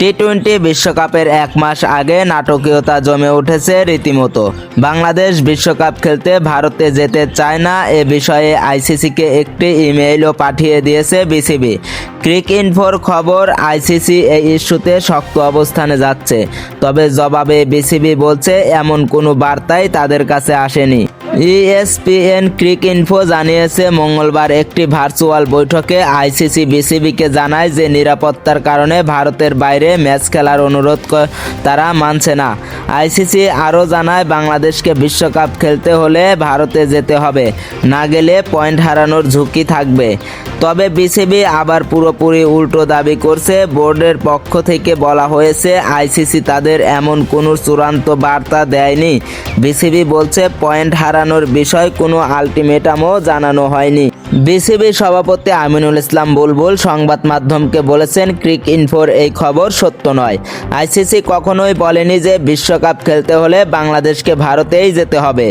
T twenty বিশ্বকাপের এক মাস আগে নাটকীয়তা জমে উঠেছে রীতিমতো। বাংলাদেশ বিশ্বকাপ খেলতে ভারতে যেতে চায় না, এ বিষয়ে আইসিসিকে একটি ইমেইলও পাঠিয়ে দিয়েছে বিসিবি। ক্রিক ইনফোর খবর, আইসিসি এই ইস্যুতে শক্ত অবস্থানে যাচ্ছে। তবে জবাবে বিসিবি বলছে, এমন কোনো বার্তাই তাদের কাছে আসেনি। ইএসপিএন ক্রিক ইনফো জানিয়েছে, মঙ্গলবার একটি ভার্চুয়াল বৈঠকে আইসিসি বিসিবিকে জানায় যে নিরাপত্তার কারণে ভারতের বাইরে ম্যাচ খেলার অনুরোধ তারা মানছে না। আইসিসি আরও জানায়, বাংলাদেশকে বিশ্বকাপ খেলতে হলে ভারতে যেতে হবে, না গেলে পয়েন্ট হারানোর ঝুঁকি থাকবে। তবে বিসিবি আবার পুরোপুরি উল্টো দাবি করছে, বোর্ডের পক্ষ থেকে বলা হয়েছে, আইসিসি তাদের এমন কোনো চূড়ান্ত বার্তা দেয়নি। বিসিবি বলছে, পয়েন্ট হারানোর বিষয় কোনো আলটিমেটামও জানানো হয়নি। বিসিবি সভাপতি আমিনুল ইসলাম বুলবুল সংবাদ মাধ্যমকে বলেছেন, ক্রিক ইনফোর এই খবর সত্য নয়। আইসিসি কখনোই বলেনি যে বিশ্বকাপ খেলতে হলে বাংলাদেশকে ভারতেই যেতে হবে।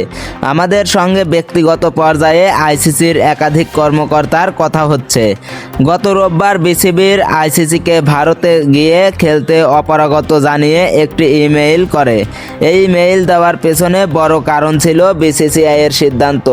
আমাদের সঙ্গে ব্যক্তিগত পর্যায়ে আইসিসির একাধিক কর্মকর্তার কথা হচ্ছে। গত রোববার বিসিবির আইসিসিকে ভারতে গিয়ে খেলতে অপারগত জানিয়ে একটি ইমেইল করে। এই মেইল দেওয়ার পেছনে বড় কারণ ছিল বিসিসিআই এর সিদ্ধান্ত।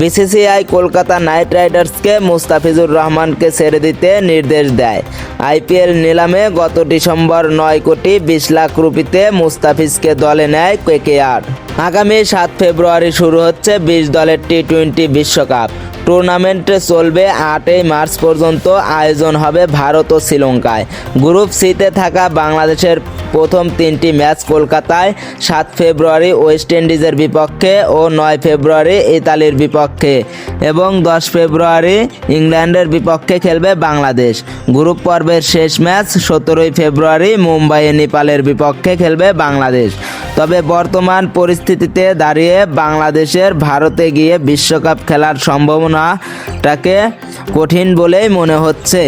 বিসিসিআই কলকাতা নাইট রাইডার্সকে মুস্তাফিজুর রহমানকে ছেড়ে দিতে নির্দেশ দেয়। আইপিএল নিলামে গত ডিসেম্বর নয় কোটি বিশ লাখ রুপিতে মুস্তাফিজকে দলে নেয় কেকেআর আগামী সাত ফেব্রুয়ারি শুরু হচ্ছে বিশ দলের টি টোয়েন্টি বিশ্বকাপ। টুর্নামেন্টে চলবে আটই মার্চ পর্যন্ত, আয়োজন হবে ভারত ও শ্রীলঙ্কায়। গ্রুপ সিতে থাকা বাংলাদেশের প্রথম তিনটি ম্যাচ কলকাতায়, সাত ফেব্রুয়ারি ওয়েস্ট ইন্ডিজের বিপক্ষে ও নয় ফেব্রুয়ারি ইতালির বিপক্ষে এবং দশ ফেব্রুয়ারি ইংল্যান্ডের বিপক্ষে খেলবে বাংলাদেশ। গ্রুপ পর্বের শেষ ম্যাচ সতেরোই ফেব্রুয়ারি মুম্বাইয়ে নেপালের বিপক্ষে খেলবে বাংলাদেশ। তবে বর্তমান পরিস্থিতিতে দাঁড়িয়ে বাংলাদেশের ভারতে গিয়ে বিশ্বকাপ খেলার সম্ভাবনাটাকে কঠিন বলেই মনে হচ্ছে।